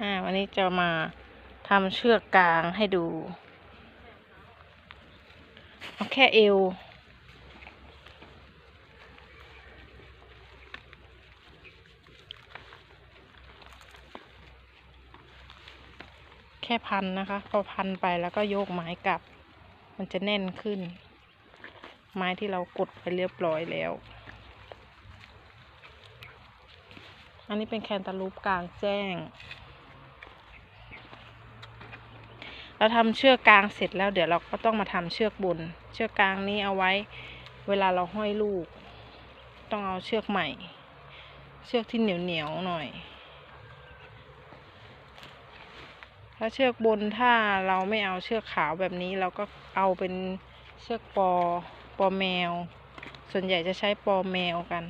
อ่าวันนี้จะมาทำเชือกกลางให้ดูเอาแค่เอว แค่พันนะคะ พอพันไปแล้วก็โยกไม้กลับ มันจะแน่นขึ้น ไม้ที่เรากดไปเรียบร้อยแล้ว อันนี้เป็นแคนตาลูปกลางแจ้ง เราทำเชือกกลางเสร็จแล้วเดี๋ยวเราก็ต้องมาทำเชือกบน เชือกกลางนี้เอาไว้ เวลาเราห้อยลูก ต้องเอาเชือกใหม่ เชือกที่เหนียวเหนียวๆหน่อยถ้าเชือกบนถ้าเราไม่เอาเชือกขาวแบบนี้ เราก็เอาเป็นเชือกปอปอแมว ส่วนใหญ่จะใช้ปอแมวกัน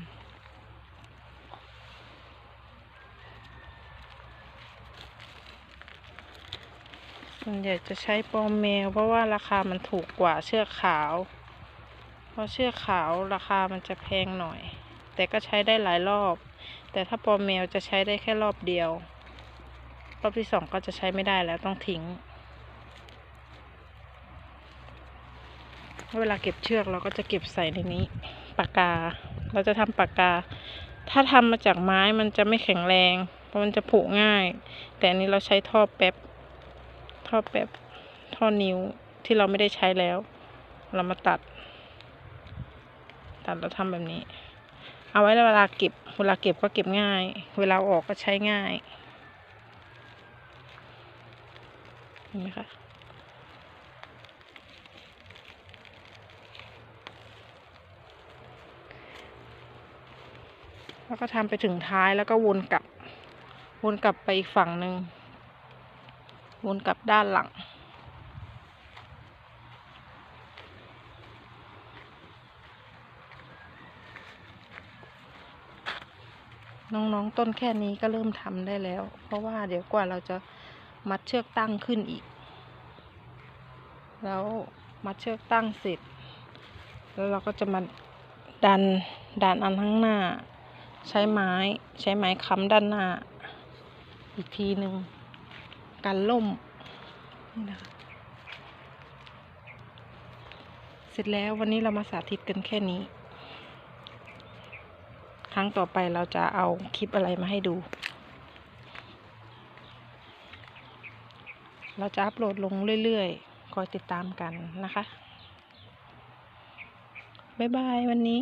ส่วนใหญ่จะใช้ปอมเมล เพราะว่าราคามันถูกกว่าเชือกขาว เพราะเชือกขาวราคามันจะแพงหน่อย แต่ก็ใช้ได้หลายรอบ แต่ถ้าปอมเมลจะใช้ได้แค่รอบเดียว รอบที่สองก็จะใช้ไม่ได้แล้วต้องทิ้ง เวลาเก็บเชือกเราก็จะเก็บใส่ในนี้ ปากกา เราจะทำปากกา ถ้าทำมาจากไม้มันจะไม่แข็งแรง เพราะมันจะผุง่าย แต่อันนี้เราใช้ท่อแป๊บ ท่อแป๊บท่อนิ้วที่เราไม่ได้ใช้แล้ว เรามาตัด ตัดแล้วทำแบบนี้ เอาไว้เวลาเก็บ เวลาเก็บก็เก็บง่าย เวลาอาออกก็ใช้ง่ายเห็นไหมคะแล้วก็ทำไปถึงท้ายแล้วก็วนกลับ วนกลับไปอีกฝั่งหนึ่ง วนกลับด้านหลัง น้องๆต้นแค่นี้ก็เริ่มทำได้แล้ว เพราะว่าเดี๋ยวกว่าเราจะมัดเชือกตั้งขึ้นอีก แล้วมัดเชือกตั้งเสร็จ แล้วเราก็จะมาดันดันอันข้างหน้า ใช้ไม้ใช้ไม้ค้ำด้านหน้า อีกทีหนึ่ง กันล่มนี่นะคะเสร็จแล้ววันนี้เรามาสาธิตกันแค่นี้ ครั้งต่อไปเราจะเอาคลิปอะไรมาให้ดู เราจะอัปโหลดลงเรื่อยๆ คอยติดตามกันนะคะ บ๊ายบายวันนี้